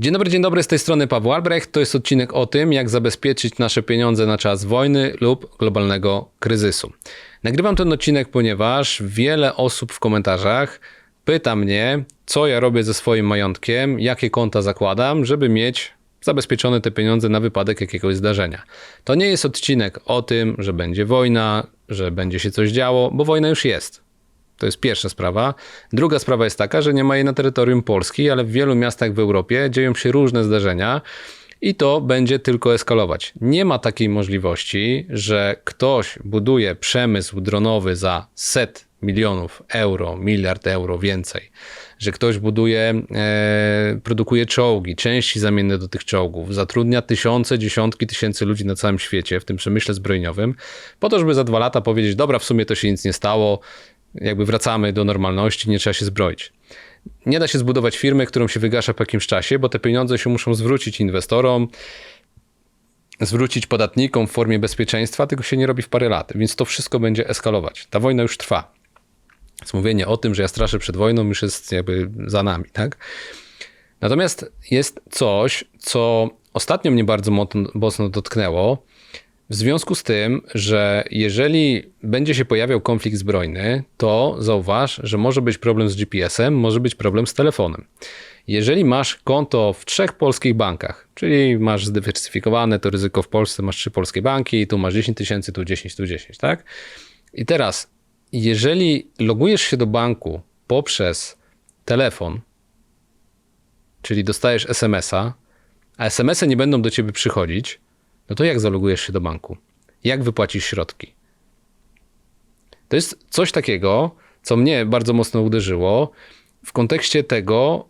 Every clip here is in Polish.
Dzień dobry, dzień dobry, z tej strony Paweł Albrecht. To jest odcinek o tym, jak zabezpieczyć nasze pieniądze na czas wojny lub globalnego kryzysu. Nagrywam ten odcinek, ponieważ wiele osób w komentarzach pyta mnie, co ja robię ze swoim majątkiem, jakie konta zakładam, żeby mieć zabezpieczone te pieniądze na wypadek jakiegoś zdarzenia. To nie jest odcinek o tym, że będzie wojna, że będzie się coś działo, bo wojna już jest. To jest pierwsza sprawa. Druga sprawa jest taka, że nie ma jej na terytorium Polski, ale w wielu miastach w Europie dzieją się różne zdarzenia i to będzie tylko eskalować. Nie ma takiej możliwości, że ktoś buduje przemysł dronowy za set milionów euro, miliard euro więcej, że ktoś buduje, e, produkuje czołgi, części zamienne do tych czołgów, zatrudnia tysiące, dziesiątki tysięcy ludzi na całym świecie w tym przemyśle zbrojeniowym, po to, żeby za dwa lata powiedzieć, dobra, w sumie to się nic nie stało, jakby wracamy do normalności, nie trzeba się zbroić. Nie da się zbudować firmy, którą się wygasza po jakimś czasie, bo te pieniądze się muszą zwrócić inwestorom, zwrócić podatnikom w formie bezpieczeństwa, tylko się nie robi w parę lat, więc to wszystko będzie eskalować. Ta wojna już trwa. Więc mówienie o tym, że ja straszę przed wojną, już jest jakby za nami, tak? Natomiast jest coś, co ostatnio mnie bardzo mocno dotknęło, w związku z tym, że jeżeli będzie się pojawiał konflikt zbrojny, to zauważ, że może być problem z GPS-em, może być problem z telefonem. Jeżeli masz konto w trzech polskich bankach, czyli masz zdywersyfikowane to ryzyko w Polsce, masz trzy polskie banki, tu masz 10 tysięcy, tu 10, tu 10, tak? I teraz, jeżeli logujesz się do banku poprzez telefon, czyli dostajesz SMS-a, a SMS-y nie będą do ciebie przychodzić, no to jak zalogujesz się do banku? Jak wypłacisz środki? To jest coś takiego, co mnie bardzo mocno uderzyło w kontekście tego,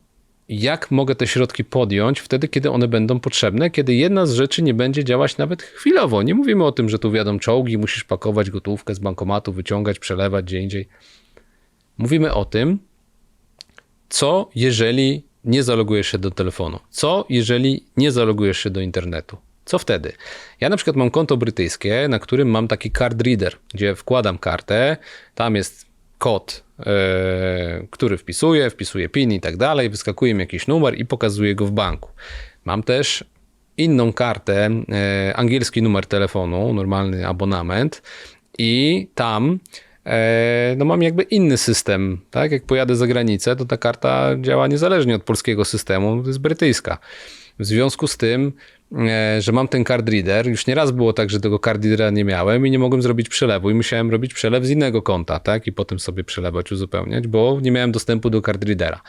jak mogę te środki podjąć wtedy, kiedy one będą potrzebne, kiedy jedna z rzeczy nie będzie działać nawet chwilowo. Nie mówimy o tym, że tu wiadomo czołgi, musisz pakować gotówkę z bankomatu, wyciągać, przelewać gdzie indziej. Mówimy o tym, co jeżeli nie zalogujesz się do telefonu, co jeżeli nie zalogujesz się do internetu. Co wtedy? Ja na przykład mam konto brytyjskie, na którym mam taki card reader, gdzie wkładam kartę, tam jest kod, yy, który wpisuję, wpisuję PIN i tak dalej, wyskakuje mi jakiś numer i pokazuję go w banku. Mam też inną kartę, yy, angielski numer telefonu, normalny abonament i tam no mam jakby inny system, tak? Jak pojadę za granicę, to ta karta działa niezależnie od polskiego systemu, to jest brytyjska. W związku z tym E, że mam ten card reader. Już nieraz było tak, że tego card readera nie miałem i nie mogłem zrobić przelewu i musiałem robić przelew z innego konta, tak? I potem sobie przelewać, uzupełniać, bo nie miałem dostępu do card readera.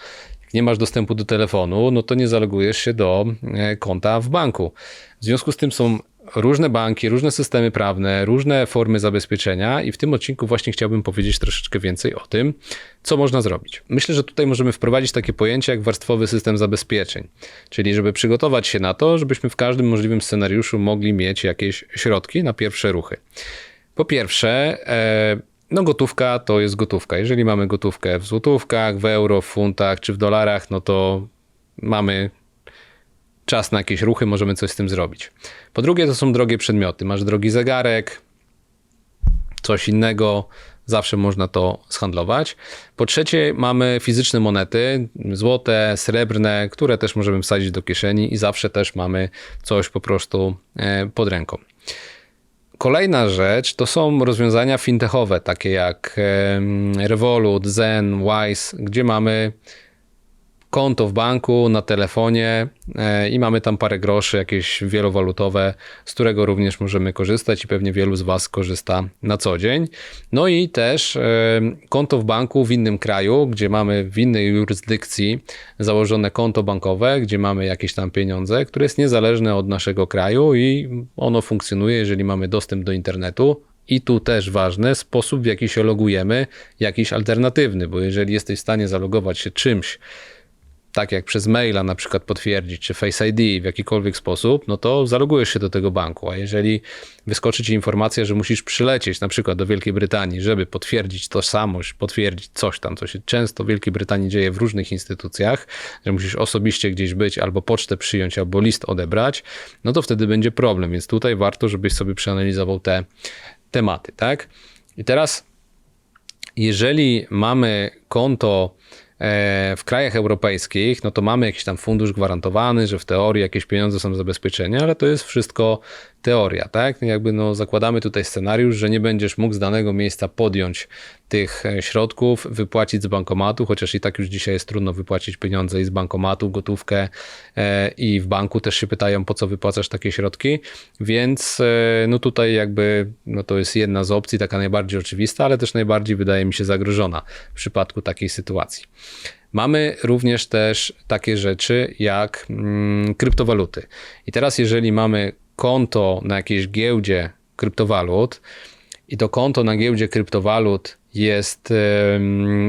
Jak nie masz dostępu do telefonu, no to nie zalogujesz się do e, konta w banku. W związku z tym są różne banki, różne systemy prawne, różne formy zabezpieczenia i w tym odcinku właśnie chciałbym powiedzieć troszeczkę więcej o tym, co można zrobić. Myślę, że tutaj możemy wprowadzić takie pojęcie jak warstwowy system zabezpieczeń, czyli żeby przygotować się na to, żebyśmy w każdym możliwym scenariuszu mogli mieć jakieś środki na pierwsze ruchy. Po pierwsze, e, no gotówka to jest gotówka. Jeżeli mamy gotówkę w złotówkach, w euro, w funtach czy w dolarach, no to mamy czas na jakieś ruchy, możemy coś z tym zrobić. Po drugie, to są drogie przedmioty. Masz drogi zegarek, coś innego, zawsze można to zhandlować. Po trzecie, mamy fizyczne monety, złote, srebrne, które też możemy wsadzić do kieszeni i zawsze też mamy coś po prostu e, pod ręką. Kolejna rzecz to są rozwiązania fintechowe, takie jak Revolut, Zen, Wise, gdzie mamy konto w banku, na telefonie e, i mamy tam parę groszy, jakieś wielowalutowe, z którego również możemy korzystać i pewnie wielu z Was korzysta na co dzień. No i też e, konto w banku w innym kraju, gdzie mamy w innej jurysdykcji założone konto bankowe, gdzie mamy jakieś tam pieniądze, które jest niezależne od naszego kraju i ono funkcjonuje, jeżeli mamy dostęp do internetu, i tu też ważne, sposób w jaki się logujemy, jakiś alternatywny, bo jeżeli jesteś w stanie zalogować się czymś, tak jak przez maila na przykład potwierdzić, czy Face ID w jakikolwiek sposób, no to zalogujesz się do tego banku. A jeżeli wyskoczy ci informacja, że musisz przylecieć na przykład do Wielkiej Brytanii, żeby potwierdzić tożsamość, potwierdzić coś tam, co się często w Wielkiej Brytanii dzieje w różnych instytucjach, że musisz osobiście gdzieś być, albo pocztę przyjąć, albo list odebrać, no to wtedy będzie problem. Więc tutaj warto, żebyś sobie przeanalizował te tematy, tak? I teraz, jeżeli mamy konto w krajach europejskich, no to mamy jakiś tam fundusz gwarantowany, że w teorii jakieś pieniądze są zabezpieczenia, ale to jest wszystko teoria, tak? Jakby no zakładamy tutaj scenariusz, że nie będziesz mógł z danego miejsca podjąć tych e, środków, wypłacić z bankomatu, chociaż i tak już dzisiaj jest trudno wypłacić pieniądze i z bankomatu, gotówkę e, i w banku też się pytają, po co wypłacasz takie środki, więc e, no tutaj jakby no to jest jedna z opcji, taka najbardziej oczywista, ale też najbardziej wydaje mi się zagrożona w przypadku takiej sytuacji. Mamy również też takie rzeczy jak mm, kryptowaluty. I teraz jeżeli mamy konto na jakiejś giełdzie kryptowalut i to konto na giełdzie kryptowalut jest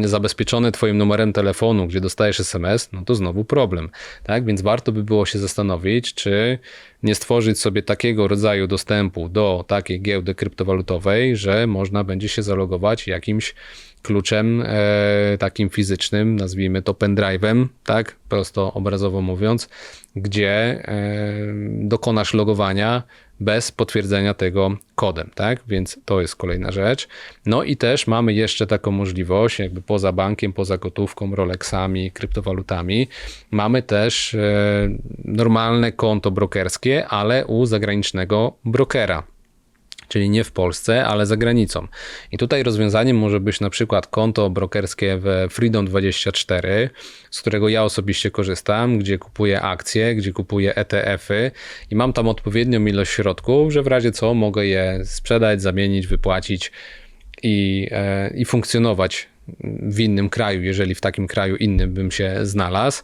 yy, zabezpieczone Twoim numerem telefonu, gdzie dostajesz SMS, no to znowu problem. Tak? Więc warto by było się zastanowić, czy nie stworzyć sobie takiego rodzaju dostępu do takiej giełdy kryptowalutowej, że można będzie się zalogować jakimś kluczem e, takim fizycznym, nazwijmy to pendrive'em, tak, prosto obrazowo mówiąc, gdzie e, dokonasz logowania bez potwierdzenia tego kodem, tak? Więc to jest kolejna rzecz. No i też mamy jeszcze taką możliwość, jakby poza bankiem, poza gotówką, Rolexami, kryptowalutami, mamy też e, normalne konto brokerskie, ale u zagranicznego brokera czyli nie w Polsce, ale za granicą. I tutaj rozwiązaniem może być na przykład konto brokerskie w Freedom24, z którego ja osobiście korzystam, gdzie kupuję akcje, gdzie kupuję ETF-y i mam tam odpowiednią ilość środków, że w razie co mogę je sprzedać, zamienić, wypłacić i, e, i funkcjonować w innym kraju, jeżeli w takim kraju innym bym się znalazł.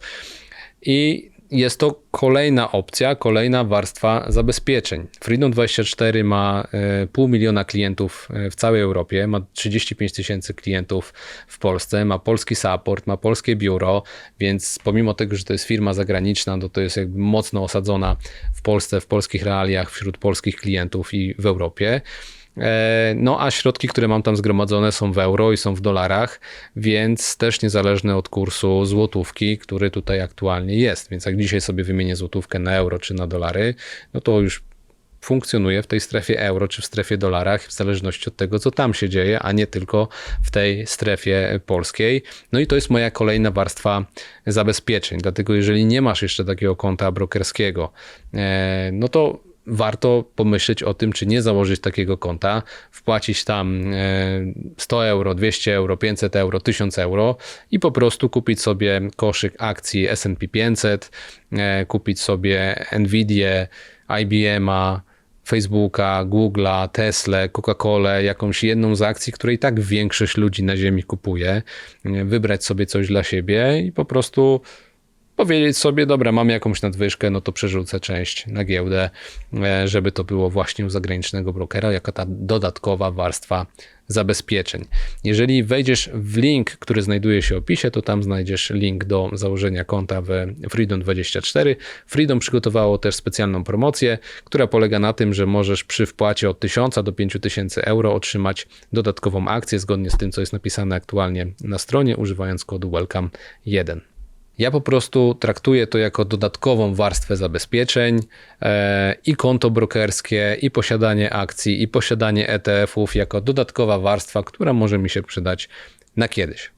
I jest to kolejna opcja, kolejna warstwa zabezpieczeń. Freedom24 ma e, pół miliona klientów e, w całej Europie, ma 35 tysięcy klientów w Polsce, ma polski support, ma polskie biuro, więc pomimo tego, że to jest firma zagraniczna, to, to jest jakby mocno osadzona w Polsce, w polskich realiach, wśród polskich klientów i w Europie. E, no a środki, które mam tam zgromadzone są w euro i są w dolarach, więc też niezależne od kursu złotówki, który tutaj aktualnie jest. Więc jak dzisiaj sobie wymienię złotówkę na euro czy na dolary, no to już funkcjonuje w tej strefie euro czy w strefie dolarach, w zależności od tego, co tam się dzieje, a nie tylko w tej strefie polskiej. No i to jest moja kolejna warstwa zabezpieczeń. Dlatego, jeżeli nie masz jeszcze takiego konta brokerskiego, e, no to warto pomyśleć o tym, czy nie założyć takiego konta, wpłacić tam 100 e, euro, 200 euro, 500 euro, 1000 euro i po prostu kupić sobie koszyk akcji S&P 500, e, kupić sobie Nvidia, IBM-a, Facebooka, Google'a, Tesla, Coca-Colę, jakąś jedną z akcji, której tak większość ludzi na ziemi kupuje, e, wybrać sobie coś dla siebie i po prostu powiedzieć sobie, dobra, mam jakąś nadwyżkę, no to przerzucę część na giełdę, e, żeby to było właśnie u zagranicznego brokera, jako ta dodatkowa warstwa zabezpieczeń. Jeżeli wejdziesz w link, który znajduje się w opisie, to tam znajdziesz link do założenia konta w Freedom24. Freedom przygotowało też specjalną promocję, która polega na tym, że możesz przy wpłacie od 1000 do 5000 euro otrzymać dodatkową akcję zgodnie z tym, co jest napisane aktualnie na stronie, używając kodu WELCOME 1. Ja po prostu traktuję to jako dodatkową warstwę zabezpieczeń e, i konto brokerskie, i posiadanie akcji, i posiadanie ETF-ów jako dodatkowa warstwa, która może mi się przydać na kiedyś.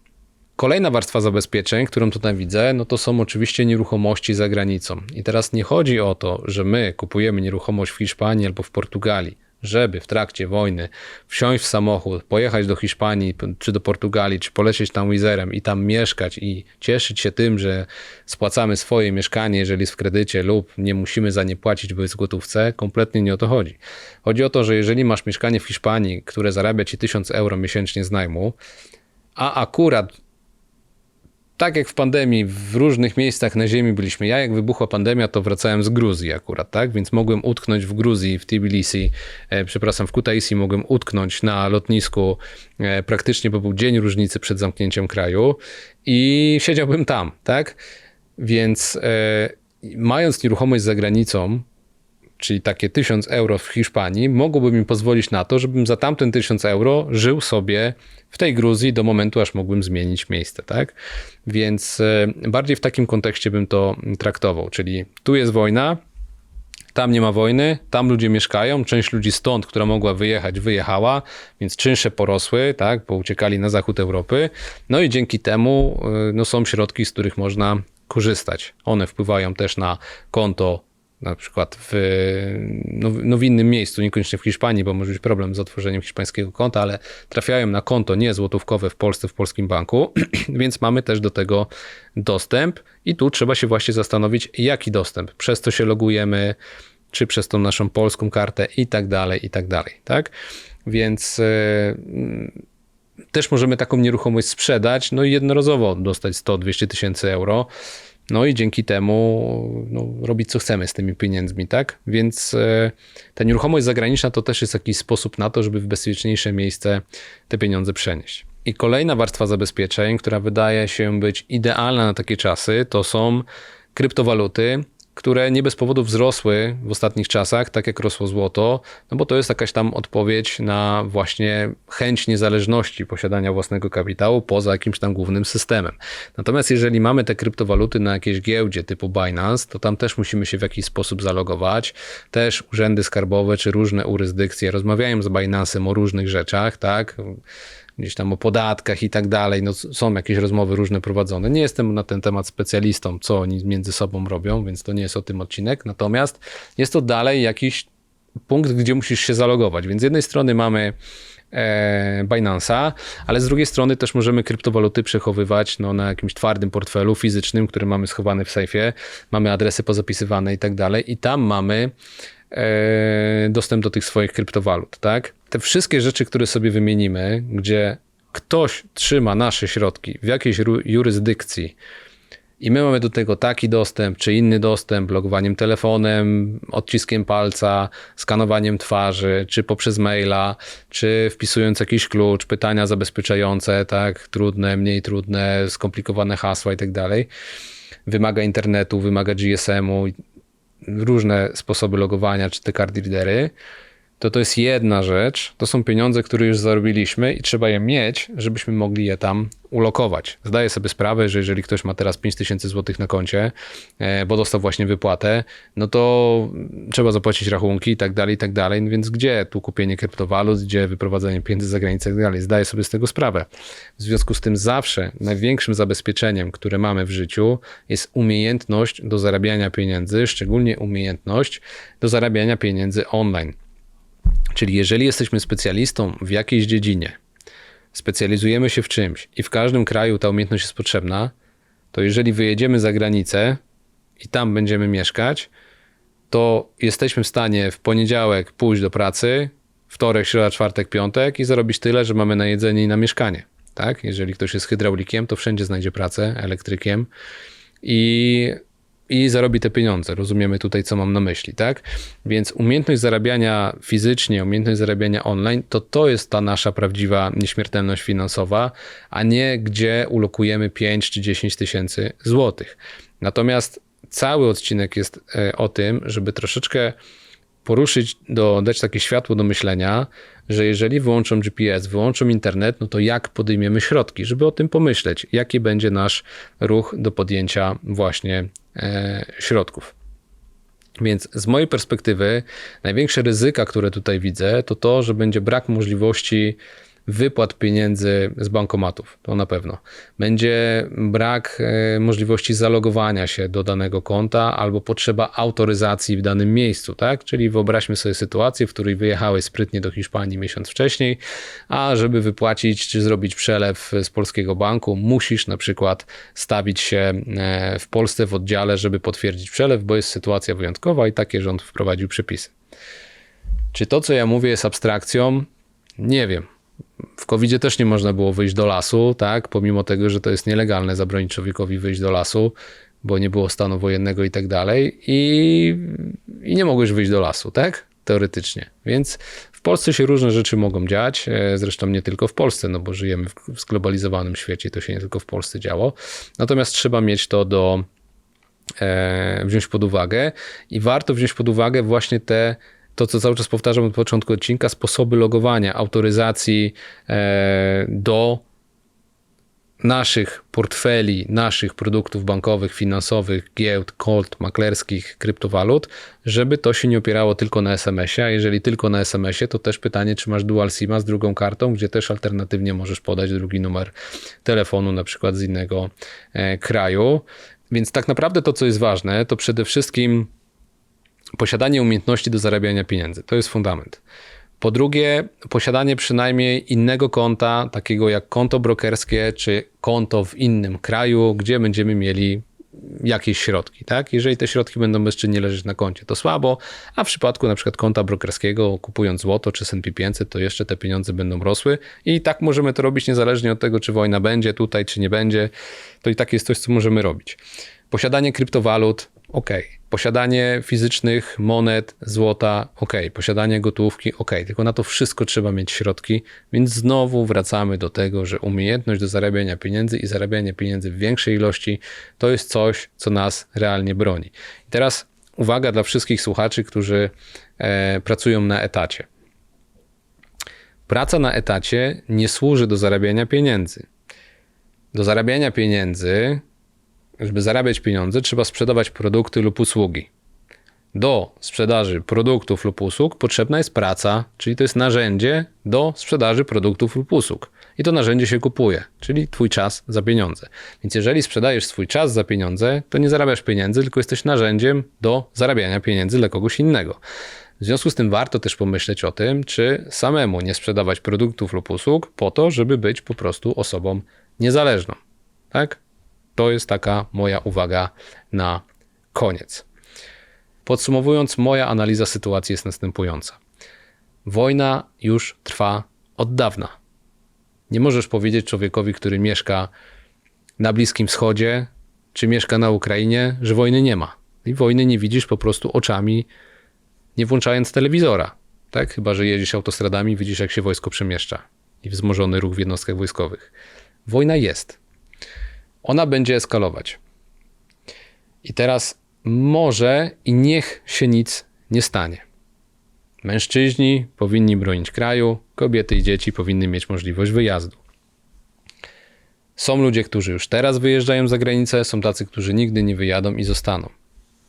Kolejna warstwa zabezpieczeń, którą tutaj widzę, no to są oczywiście nieruchomości za granicą. I teraz nie chodzi o to, że my kupujemy nieruchomość w Hiszpanii albo w Portugalii żeby w trakcie wojny wsiąść w samochód, pojechać do Hiszpanii, czy do Portugalii, czy polecieć tam Wizerem i tam mieszkać i cieszyć się tym, że spłacamy swoje mieszkanie, jeżeli jest w kredycie lub nie musimy za nie płacić, bo jest w gotówce, kompletnie nie o to chodzi. Chodzi o to, że jeżeli masz mieszkanie w Hiszpanii, które zarabia ci 1000 euro miesięcznie z najmu, a akurat tak jak w pandemii w różnych miejscach na ziemi byliśmy. Ja jak wybuchła pandemia, to wracałem z Gruzji akurat, tak? Więc mogłem utknąć w Gruzji, w Tbilisi, e, przepraszam, w Kutaisi mogłem utknąć na lotnisku e, praktycznie, bo był dzień różnicy przed zamknięciem kraju i siedziałbym tam, tak? Więc e, mając nieruchomość za granicą, czyli takie 1000 euro w Hiszpanii, mogłoby mi pozwolić na to, żebym za tamten 1000 euro żył sobie w tej Gruzji do momentu, aż mógłbym zmienić miejsce, tak? Więc e, bardziej w takim kontekście bym to traktował, czyli tu jest wojna, tam nie ma wojny, tam ludzie mieszkają, część ludzi stąd, która mogła wyjechać, wyjechała, więc czynsze porosły, tak, bo uciekali na zachód Europy. No i dzięki temu y, no, są środki, z których można korzystać. One wpływają też na konto na przykład w, no, no w innym miejscu, niekoniecznie w Hiszpanii, bo może być problem z otworzeniem hiszpańskiego konta, ale trafiają na konto nie złotówkowe w Polsce, w polskim banku, więc mamy też do tego dostęp. I tu trzeba się właśnie zastanowić, jaki dostęp, przez co się logujemy, czy przez tą naszą polską kartę i tak dalej, i tak dalej, tak? Więc yy, też możemy taką nieruchomość sprzedać, no i jednorazowo dostać 100-200 tysięcy euro, no i dzięki temu no, robić co chcemy z tymi pieniędzmi, tak? Więc e, ta nieruchomość zagraniczna to też jest jakiś sposób na to, żeby w bezpieczniejsze miejsce te pieniądze przenieść. I kolejna warstwa zabezpieczeń, która wydaje się być idealna na takie czasy, to są kryptowaluty, które nie bez powodu wzrosły w ostatnich czasach, tak jak rosło złoto, no bo to jest jakaś tam odpowiedź na właśnie chęć niezależności posiadania własnego kapitału poza jakimś tam głównym systemem. Natomiast jeżeli mamy te kryptowaluty na jakiejś giełdzie typu Binance, to tam też musimy się w jakiś sposób zalogować. Też urzędy skarbowe czy różne urysdykcje rozmawiają z Binance'em o różnych rzeczach, tak? Gdzieś tam o podatkach i tak dalej. No, są jakieś rozmowy różne prowadzone. Nie jestem na ten temat specjalistą, co oni między sobą robią, więc to nie jest o tym odcinek. Natomiast jest to dalej jakiś punkt, gdzie musisz się zalogować. Więc z jednej strony mamy e, Binance'a, ale z drugiej strony też możemy kryptowaluty przechowywać no, na jakimś twardym portfelu fizycznym, który mamy schowany w sejfie, mamy adresy pozapisywane i tak dalej i tam mamy dostęp do tych swoich kryptowalut, tak? Te wszystkie rzeczy, które sobie wymienimy, gdzie ktoś trzyma nasze środki w jakiejś jurysdykcji i my mamy do tego taki dostęp, czy inny dostęp, logowaniem telefonem, odciskiem palca, skanowaniem twarzy, czy poprzez maila, czy wpisując jakiś klucz, pytania zabezpieczające, tak, trudne, mniej trudne, skomplikowane hasła i tak dalej. Wymaga internetu, wymaga GSM-u różne sposoby logowania, czy te card readery, to to jest jedna rzecz. To są pieniądze, które już zarobiliśmy i trzeba je mieć, żebyśmy mogli je tam ulokować. Zdaję sobie sprawę, że jeżeli ktoś ma teraz 5000 zł na koncie, e, bo dostał właśnie wypłatę, no to trzeba zapłacić rachunki i tak dalej, i tak dalej. No więc gdzie tu kupienie kryptowalut, gdzie wyprowadzenie pieniędzy za granicę i tak dalej. Zdaję sobie z tego sprawę. W związku z tym zawsze największym zabezpieczeniem, które mamy w życiu jest umiejętność do zarabiania pieniędzy, szczególnie umiejętność do zarabiania pieniędzy online. Czyli jeżeli jesteśmy specjalistą w jakiejś dziedzinie, specjalizujemy się w czymś i w każdym kraju ta umiejętność jest potrzebna, to jeżeli wyjedziemy za granicę i tam będziemy mieszkać, to jesteśmy w stanie w poniedziałek pójść do pracy, wtorek, środa, czwartek, piątek i zarobić tyle, że mamy na jedzenie i na mieszkanie. Tak? Jeżeli ktoś jest hydraulikiem, to wszędzie znajdzie pracę, elektrykiem i i zarobi te pieniądze. Rozumiemy tutaj, co mam na myśli, tak? Więc umiejętność zarabiania fizycznie, umiejętność zarabiania online, to to jest ta nasza prawdziwa nieśmiertelność finansowa, a nie gdzie ulokujemy 5 czy 10 tysięcy złotych. Natomiast cały odcinek jest e, o tym, żeby troszeczkę poruszyć, do, dać takie światło do myślenia, że jeżeli wyłączą GPS, wyłączą internet, no to jak podejmiemy środki, żeby o tym pomyśleć, jaki będzie nasz ruch do podjęcia właśnie środków. Więc z mojej perspektywy największe ryzyka, które tutaj widzę, to to, że będzie brak możliwości wypłat pieniędzy z bankomatów, to na pewno. Będzie brak e, możliwości zalogowania się do danego konta albo potrzeba autoryzacji w danym miejscu, tak? Czyli wyobraźmy sobie sytuację, w której wyjechałeś sprytnie do Hiszpanii miesiąc wcześniej, a żeby wypłacić czy zrobić przelew z polskiego banku, musisz na przykład stawić się e, w Polsce w oddziale, żeby potwierdzić przelew, bo jest sytuacja wyjątkowa i takie rząd wprowadził przepisy. Czy to, co ja mówię, jest abstrakcją? Nie wiem w covid też nie można było wyjść do lasu, tak? Pomimo tego, że to jest nielegalne zabronić człowiekowi wyjść do lasu, bo nie było stanu wojennego i tak dalej. I, i nie mogłeś wyjść do lasu, tak? Teoretycznie. Więc w Polsce się różne rzeczy mogą dziać. E, zresztą nie tylko w Polsce, no bo żyjemy w zglobalizowanym świecie, to się nie tylko w Polsce działo. Natomiast trzeba mieć to do e, wziąć pod uwagę i warto wziąć pod uwagę właśnie te to, co cały czas powtarzam od początku odcinka, sposoby logowania, autoryzacji e, do naszych portfeli, naszych produktów bankowych, finansowych, giełd, kolt, maklerskich, kryptowalut, żeby to się nie opierało tylko na SMS-ie, a jeżeli tylko na SMS-ie, to też pytanie, czy masz dual SIM-a z drugą kartą, gdzie też alternatywnie możesz podać drugi numer telefonu, na przykład z innego e, kraju. Więc tak naprawdę to, co jest ważne, to przede wszystkim posiadanie umiejętności do zarabiania pieniędzy. To jest fundament. Po drugie, posiadanie przynajmniej innego konta, takiego jak konto brokerskie czy konto w innym kraju, gdzie będziemy mieli jakieś środki, tak? Jeżeli te środki będą bezczynnie leżeć na koncie, to słabo, a w przypadku na przykład konta brokerskiego, kupując złoto czy S&P 500, to jeszcze te pieniądze będą rosły i tak możemy to robić niezależnie od tego, czy wojna będzie tutaj, czy nie będzie, to i tak jest coś, co możemy robić. Posiadanie kryptowalut, ok. Posiadanie fizycznych monet, złota, ok. Posiadanie gotówki, ok. Tylko na to wszystko trzeba mieć środki, więc znowu wracamy do tego, że umiejętność do zarabiania pieniędzy i zarabiania pieniędzy w większej ilości to jest coś, co nas realnie broni. I teraz uwaga dla wszystkich słuchaczy, którzy e, pracują na etacie. Praca na etacie nie służy do zarabiania pieniędzy. Do zarabiania pieniędzy żeby zarabiać pieniądze, trzeba sprzedawać produkty lub usługi. Do sprzedaży produktów lub usług potrzebna jest praca, czyli to jest narzędzie do sprzedaży produktów lub usług. I to narzędzie się kupuje, czyli twój czas za pieniądze. Więc jeżeli sprzedajesz swój czas za pieniądze, to nie zarabiasz pieniędzy, tylko jesteś narzędziem do zarabiania pieniędzy dla kogoś innego. W związku z tym warto też pomyśleć o tym, czy samemu nie sprzedawać produktów lub usług po to, żeby być po prostu osobą niezależną. Tak? To jest taka moja uwaga na koniec. Podsumowując, moja analiza sytuacji jest następująca. Wojna już trwa od dawna. Nie możesz powiedzieć człowiekowi, który mieszka na Bliskim Wschodzie, czy mieszka na Ukrainie, że wojny nie ma. I wojny nie widzisz po prostu oczami, nie włączając telewizora. Tak? Chyba, że jedziesz autostradami, widzisz, jak się wojsko przemieszcza i wzmożony ruch w jednostkach wojskowych. Wojna jest ona będzie eskalować. I teraz może i niech się nic nie stanie. Mężczyźni powinni bronić kraju, kobiety i dzieci powinny mieć możliwość wyjazdu. Są ludzie, którzy już teraz wyjeżdżają za granicę, są tacy, którzy nigdy nie wyjadą i zostaną.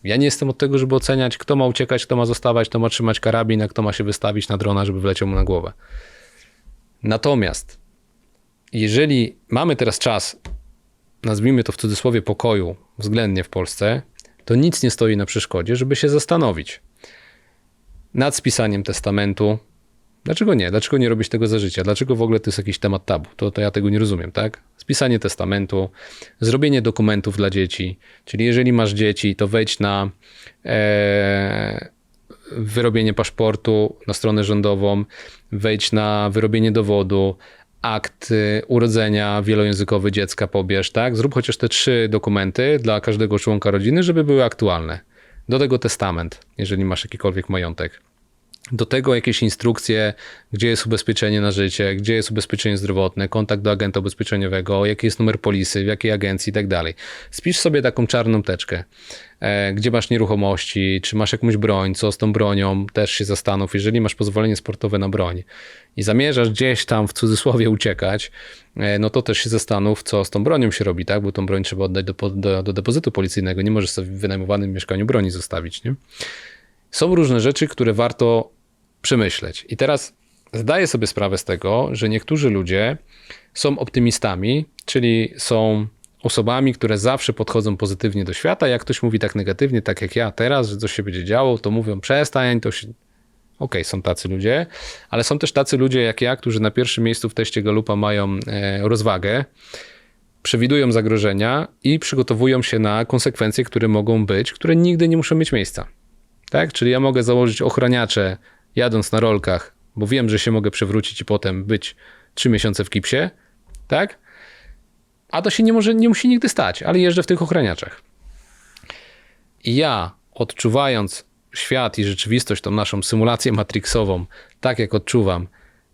Ja nie jestem od tego, żeby oceniać, kto ma uciekać, kto ma zostawać, kto ma trzymać karabin, a kto ma się wystawić na drona, żeby wleciał mu na głowę. Natomiast, jeżeli mamy teraz czas nazwijmy to w cudzysłowie, pokoju względnie w Polsce, to nic nie stoi na przeszkodzie, żeby się zastanowić nad spisaniem testamentu. Dlaczego nie? Dlaczego nie robić tego za życia? Dlaczego w ogóle to jest jakiś temat tabu? To, to ja tego nie rozumiem, tak? Spisanie testamentu, zrobienie dokumentów dla dzieci, czyli jeżeli masz dzieci, to wejdź na e, wyrobienie paszportu na stronę rządową, wejdź na wyrobienie dowodu, akt y, urodzenia wielojęzykowy dziecka pobierz, tak? Zrób chociaż te trzy dokumenty dla każdego członka rodziny, żeby były aktualne. Do tego testament, jeżeli masz jakikolwiek majątek do tego jakieś instrukcje, gdzie jest ubezpieczenie na życie, gdzie jest ubezpieczenie zdrowotne, kontakt do agenta ubezpieczeniowego, jaki jest numer polisy, w jakiej agencji i tak dalej. Spisz sobie taką czarną teczkę, gdzie masz nieruchomości, czy masz jakąś broń, co z tą bronią, też się zastanów, jeżeli masz pozwolenie sportowe na broń i zamierzasz gdzieś tam w cudzysłowie uciekać, e, no to też się zastanów, co z tą bronią się robi, tak? Bo tą broń trzeba oddać do, do, do depozytu policyjnego, nie możesz sobie w wynajmowanym mieszkaniu broni zostawić, nie? Są różne rzeczy, które warto przemyśleć. I teraz zdaję sobie sprawę z tego, że niektórzy ludzie są optymistami, czyli są osobami, które zawsze podchodzą pozytywnie do świata. Jak ktoś mówi tak negatywnie, tak jak ja teraz, że coś się będzie działo, to mówią przestań, to się... Okej, okay, są tacy ludzie, ale są też tacy ludzie jak ja, którzy na pierwszym miejscu w teście Galupa mają e, rozwagę, przewidują zagrożenia i przygotowują się na konsekwencje, które mogą być, które nigdy nie muszą mieć miejsca. Tak? Czyli ja mogę założyć ochraniacze jadąc na rolkach, bo wiem, że się mogę przewrócić i potem być trzy miesiące w kipsie, tak? A to się nie, może, nie musi nigdy stać, ale jeżdżę w tych ochraniaczach. I ja, odczuwając świat i rzeczywistość, tą naszą symulację matrixową, tak jak odczuwam,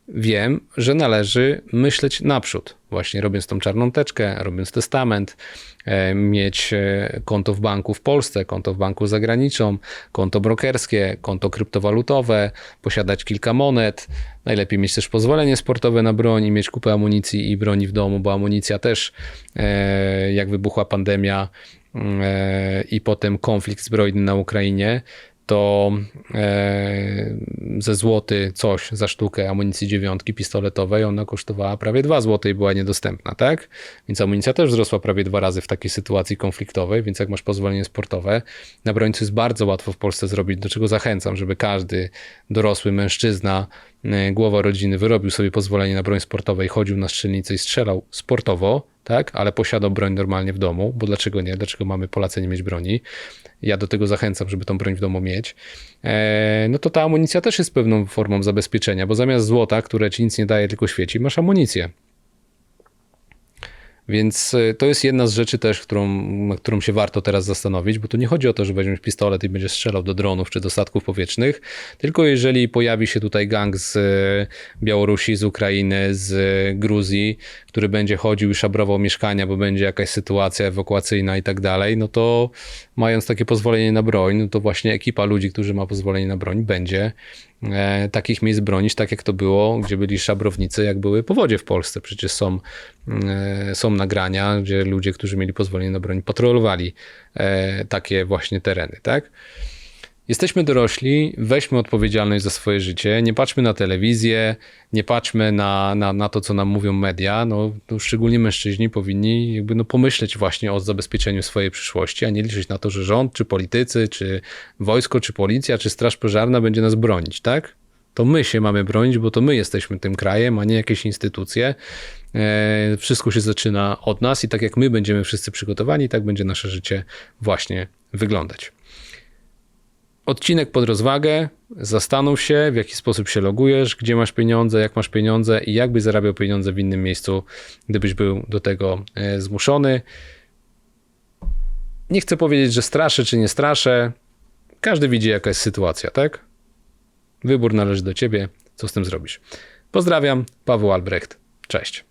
wiem, że należy myśleć naprzód, właśnie robiąc tą czarną teczkę, robiąc testament, e, mieć e, konto w banku w Polsce, konto w banku za granicą, konto brokerskie, konto kryptowalutowe, posiadać kilka monet, najlepiej mieć też pozwolenie sportowe na broń i mieć kupę amunicji i broni w domu, bo amunicja też, e, jak wybuchła pandemia e, i potem konflikt zbrojny na Ukrainie, to e, ze złoty coś za sztukę amunicji dziewiątki pistoletowej, ona kosztowała prawie 2 zł i była niedostępna, tak? Więc amunicja też wzrosła prawie dwa razy w takiej sytuacji konfliktowej, więc jak masz pozwolenie sportowe, na broń to jest bardzo łatwo w Polsce zrobić, do czego zachęcam, żeby każdy dorosły mężczyzna, głowa rodziny wyrobił sobie pozwolenie na broń sportowej, chodził na strzelnicę i strzelał sportowo, tak, ale posiadał broń normalnie w domu, bo dlaczego nie? Dlaczego mamy Polacy nie mieć broni? Ja do tego zachęcam, żeby tą broń w domu mieć. E, no to ta amunicja też jest pewną formą zabezpieczenia, bo zamiast złota, które ci nic nie daje, tylko świeci, masz amunicję. Więc y, to jest jedna z rzeczy też, którą, nad którą się warto teraz zastanowić, bo tu nie chodzi o to, że weźmiesz pistolet i będziesz strzelał do dronów czy do statków powietrznych, tylko jeżeli pojawi się tutaj gang z y, Białorusi, z Ukrainy, z Gruzji, który będzie chodził i szabrował mieszkania, bo będzie jakaś sytuacja ewakuacyjna i tak dalej, no to mając takie pozwolenie na broń, no to właśnie ekipa ludzi, którzy ma pozwolenie na broń, będzie e, takich miejsc bronić, tak jak to było, gdzie byli szabrownicy, jak były powodzie w Polsce. Przecież są, e, są nagrania, gdzie ludzie, którzy mieli pozwolenie na broń, patrolowali e, takie właśnie tereny, tak? Jesteśmy dorośli, weźmy odpowiedzialność za swoje życie, nie patrzmy na telewizję, nie patrzmy na, na, na to, co nam mówią media. No, no szczególnie mężczyźni powinni jakby no pomyśleć właśnie o zabezpieczeniu swojej przyszłości, a nie liczyć na to, że rząd, czy politycy, czy wojsko, czy policja, czy straż pożarna będzie nas bronić, tak? To my się mamy bronić, bo to my jesteśmy tym krajem, a nie jakieś instytucje. E, wszystko się zaczyna od nas i tak jak my będziemy wszyscy przygotowani, tak będzie nasze życie właśnie wyglądać. Odcinek pod rozwagę. Zastanów się, w jaki sposób się logujesz, gdzie masz pieniądze, jak masz pieniądze i jakbyś zarabiał pieniądze w innym miejscu, gdybyś był do tego e, zmuszony. Nie chcę powiedzieć, że straszę czy nie straszę. Każdy widzi, jaka jest sytuacja, tak? Wybór należy do ciebie. Co z tym zrobisz? Pozdrawiam, Paweł Albrecht. Cześć.